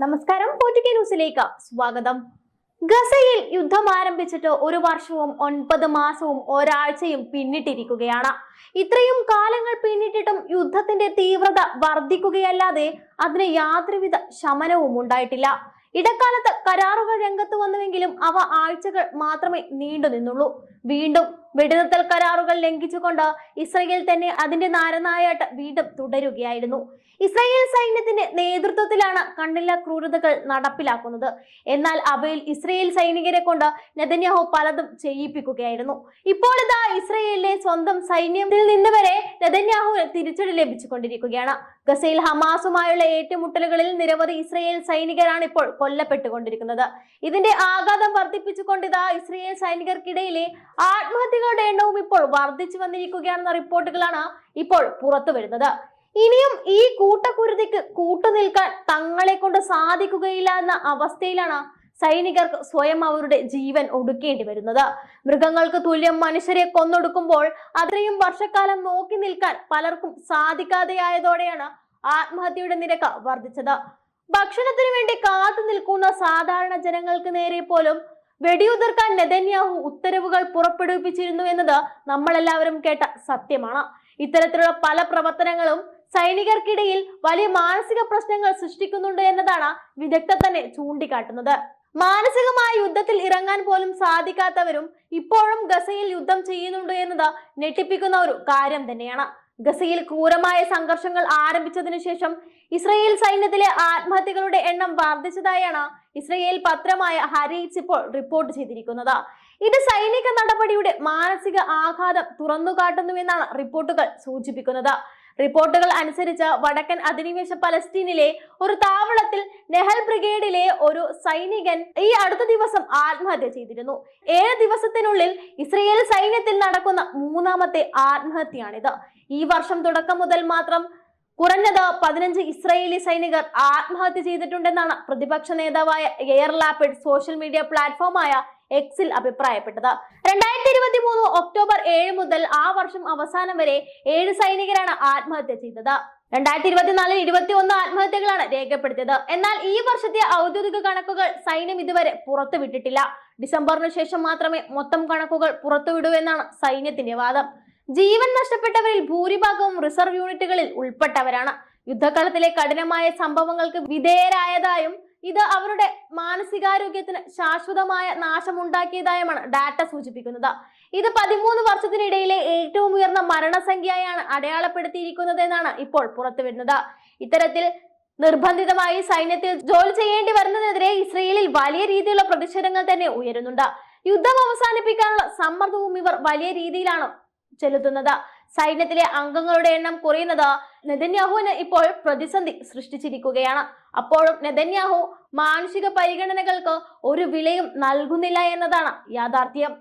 നമസ്കാരം ന്യൂസിലേക്ക് സ്വാഗതം. ഗസയിൽ യുദ്ധം ആരംഭിച്ചിട്ട് ഒരു വർഷവും ഒൻപത് മാസവും ഒരാഴ്ചയും പിന്നിട്ടിരിക്കുകയാണ്. ഇത്രയും കാലങ്ങൾ പിന്നിട്ടിട്ടും യുദ്ധത്തിന്റെ തീവ്രത വർദ്ധിക്കുകയല്ലാതെ അതിന് യാതൊരുവിധ ശമനവും ഉണ്ടായിട്ടില്ല. ഇടക്കാലത്ത് കരാറുകൾ രംഗത്ത് വന്നുവെങ്കിലും അവ ആഴ്ചകൾ മാത്രമേ നീണ്ടു നിന്നുള്ളൂ. വീണ്ടും വെടിനിർത്തൽ കരാറുകൾ ലംഘിച്ചുകൊണ്ട് ഇസ്രയേൽ തന്നെ അതിന്റെ നാരനായാട്ട് വീണ്ടും തുടരുകയായിരുന്നു. ഇസ്രയേൽ സൈന്യത്തിന്റെ നേതൃത്വത്തിലാണ് കണ്ണില്ല ക്രൂരതകൾ നടപ്പിലാക്കുന്നത്. എന്നാൽ അവയിൽ ഇസ്രയേൽ സൈനികരെ കൊണ്ട് നെതന്യാഹു പലതും ചെയ്യിപ്പിക്കുകയായിരുന്നു. ഇപ്പോൾ ഇതാ ഇസ്രയേലിലെ സ്വന്തം സൈന്യത്തിൽ നിന്ന് വരെ നെതന്യാഹുവിന് തിരിച്ചടി ലഭിച്ചുകൊണ്ടിരിക്കുകയാണ്. ഗസയിൽ ഹമാസുമായുള്ള ഏറ്റുമുട്ടലുകളിൽ നിരവധി ഇസ്രയേൽ സൈനികരാണ് ഇപ്പോൾ കൊല്ലപ്പെട്ടുകൊണ്ടിരിക്കുന്നത്. ഇതിന്റെ ആഘാതം വർദ്ധിപ്പിച്ചുകൊണ്ട് ഇതാ ഇസ്രയേൽ സൈനികർക്കിടയിലെ ആത്മഹത്യകളുടെ എണ്ണവും ഇപ്പോൾ വർദ്ധിച്ചു വന്നിരിക്കുകയാണെന്ന റിപ്പോർട്ടുകളാണ് ഇപ്പോൾ പുറത്തു വരുന്നത്. ഇനിയും ഈ കൂട്ടക്കുരുതിക്ക് കൂട്ടുനിൽക്കാൻ തങ്ങളെ കൊണ്ട് സാധിക്കുകയില്ല എന്ന അവസ്ഥയിലാണ് സൈനികർക്ക് സ്വയം അവരുടെ ജീവൻ ഒടുക്കേണ്ടി വരുന്നത്. മൃഗങ്ങൾക്ക് തുല്യം മനുഷ്യരെ കൊന്നൊടുക്കുമ്പോൾ അത്രയും വർഷക്കാലം നോക്കി നിൽക്കാൻ പലർക്കും സാധിക്കാതെയായതോടെയാണ് ആത്മഹത്യയുടെ നിരക്ക് വർദ്ധിച്ചത്. ഭക്ഷണത്തിന് വേണ്ടി കാത്തു നിൽക്കുന്ന സാധാരണ ജനങ്ങൾക്ക് നേരെ പോലും വെടിയുതിർക്കാൻ നെതന്യാഹു ഉത്തരവുകൾ പുറപ്പെടുവിപ്പിച്ചിരുന്നു എന്നത് നമ്മളെല്ലാവരും കേട്ട സത്യമാണ്. ഇത്തരത്തിലുള്ള പല പ്രവർത്തനങ്ങളും സൈനികർക്കിടയിൽ വലിയ മാനസിക പ്രശ്നങ്ങൾ സൃഷ്ടിക്കുന്നുണ്ട് എന്നതാണ് വിദഗ്ധർ തന്നെ ചൂണ്ടിക്കാട്ടുന്നത്. മാനസികമായ യുദ്ധത്തിൽ ഇറങ്ങാൻ പോലും സാധിക്കാത്തവരും ഇപ്പോഴും ഗസയിൽ യുദ്ധം ചെയ്യുന്നുണ്ട് എന്നത് ഞെട്ടിപ്പിക്കുന്ന ഒരു കാര്യം തന്നെയാണ്. ഗസയിൽ ക്രൂരമായ സംഘർഷങ്ങൾ ആരംഭിച്ചതിനു ശേഷം ഇസ്രയേൽ സൈന്യത്തിലെ ആത്മഹത്യകളുടെ എണ്ണം വർദ്ധിച്ചതായാണ് ഇസ്രയേൽ പത്രമായ ഹരീറ്റ്സ് ഇപ്പോൾ റിപ്പോർട്ട് ചെയ്തിരിക്കുന്നത്. ഇത് സൈനിക നടപടിയുടെ മാനസിക ആഘാതം തുറന്നുകാട്ടുന്നുവെന്നാണ് റിപ്പോർട്ടുകൾ സൂചിപ്പിക്കുന്നത്. റിപ്പോർട്ടുകൾ അനുസരിച്ച് വടക്കൻ അധിനിവേശ പലസ്തീനിലെ ഒരു താവളത്തിൽ നെഹൽ ബ്രിഗേഡിലെ ഒരു സൈനികൻ ഈ അടുത്ത ദിവസം ആത്മഹത്യ ചെയ്തിരുന്നു. ഏഴ് ദിവസത്തിനുള്ളിൽ ഇസ്രയേൽ സൈന്യത്തിൽ നടക്കുന്ന മൂന്നാമത്തെ ആത്മഹത്യയാണിത്. ഈ വർഷം തുടക്കം മുതൽ മാത്രം കുറഞ്ഞത് പതിനഞ്ച് ഇസ്രായേലി സൈനികർ ആത്മഹത്യ ചെയ്തിട്ടുണ്ടെന്നാണ് പ്രതിപക്ഷ നേതാവായ എയർ ലാപ്പിഡ് സോഷ്യൽ മീഡിയ പ്ലാറ്റ്ഫോമായ എക്സിൽ അഭിപ്രായപ്പെട്ടത്. രണ്ടായിരത്തി ഇരുപത്തി മൂന്ന് ഒക്ടോബർ ഏഴ് മുതൽ ആ വർഷം അവസാനം വരെ ഏഴ് സൈനികരാണ് ആത്മഹത്യ ചെയ്തത്. രണ്ടായിരത്തി ഇരുപത്തിനാലിൽ ഇരുപത്തി ഒന്ന് ആത്മഹത്യകളാണ് രേഖപ്പെടുത്തിയത്. എന്നാൽ ഈ വർഷത്തെ ഔദ്യോഗിക കണക്കുകൾ സൈന്യം ഇതുവരെ പുറത്തുവിട്ടിട്ടില്ല. ഡിസംബറിന് ശേഷം മാത്രമേ മൊത്തം കണക്കുകൾ പുറത്തുവിടൂ എന്നാണ് സൈന്യത്തിന്റെ വാദം. ജീവൻ നഷ്ടപ്പെട്ടവരിൽ ഭൂരിഭാഗവും റിസർവ് യൂണിറ്റുകളിൽ ഉൾപ്പെട്ടവരാണ്. യുദ്ധകാലത്തിലെ കഠിനമായ സംഭവങ്ങൾക്ക് വിധേയരായതായും ഇത് അവരുടെ മാനസികാരോഗ്യത്തിന് ശാശ്വതമായ നാശമുണ്ടാക്കിയതായുമാണ് ഡാറ്റ സൂചിപ്പിക്കുന്നത്. ഇത് പതിമൂന്ന് വർഷത്തിനിടയിലെ ഏറ്റവും ഉയർന്ന മരണസംഖ്യയാണ് അടയാളപ്പെടുത്തിയിരിക്കുന്നത് എന്നാണ് ഇപ്പോൾ പുറത്തുവരുന്നത്. ഇത്തരത്തിൽ നിർബന്ധിതമായി സൈന്യത്തിൽ ജോലി ചെയ്യേണ്ടി വരുന്നതിനെതിരെ ഇസ്രയേലിൽ വലിയ രീതിയിലുള്ള പ്രതിഷേധങ്ങൾ തന്നെ ഉയരുന്നുണ്ട്. യുദ്ധം അവസാനിപ്പിക്കാനുള്ള സമ്മർദ്ദവും ഇവർ വലിയ രീതിയിലാണ് ചെലുത്തുന്നത്. സൈന്യത്തിലെ അംഗങ്ങളുടെ എണ്ണം കുറയുന്നത് നെതന്യാഹുവിന് ഇപ്പോൾ പ്രതിസന്ധി സൃഷ്ടിച്ചിരിക്കുകയാണ്. അപ്പോഴും നെതന്യാഹു മാനുഷിക പരിഗണനകൾക്ക് ഒരു വിലയും നൽകുന്നില്ല എന്നതാണ് യാഥാർത്ഥ്യം.